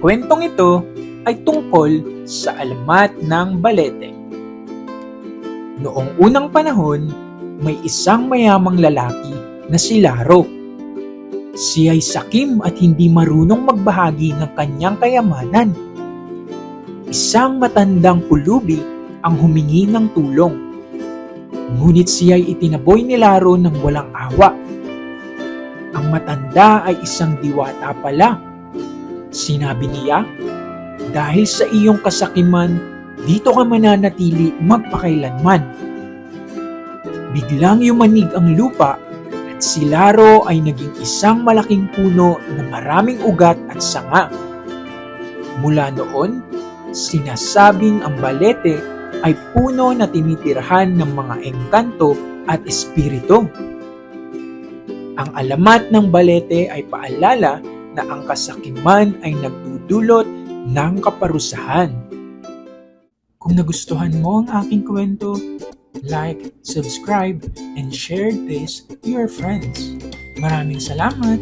kwentong ito ay tungkol sa alamat ng balete. Noong unang panahon, may isang mayamang lalaki na si Laro. Siya ay sakim at hindi marunong magbahagi ng kanyang kayamanan. Isang matandang pulubi ang humingi ng tulong. Ngunit siya ay itinaboy ni Laro ng walang awa. Ang matanda ay isang diwata pala. Sinabi niya, dahil sa iyong kasakiman, dito ka mananatili magpakailanman. Biglang yumanig ang lupa at si Laro ay naging isang malaking puno na maraming ugat at sanga. Mula noon, sinasabing ang balete ay puno na tinitirhan ng mga engkanto at espiritu. Ang alamat ng balete ay paalala na ang kasakiman ay nagdudulot ng kaparusahan. Kung nagustuhan mo ang aking kwento, like, subscribe, and share this to your friends. Maraming salamat!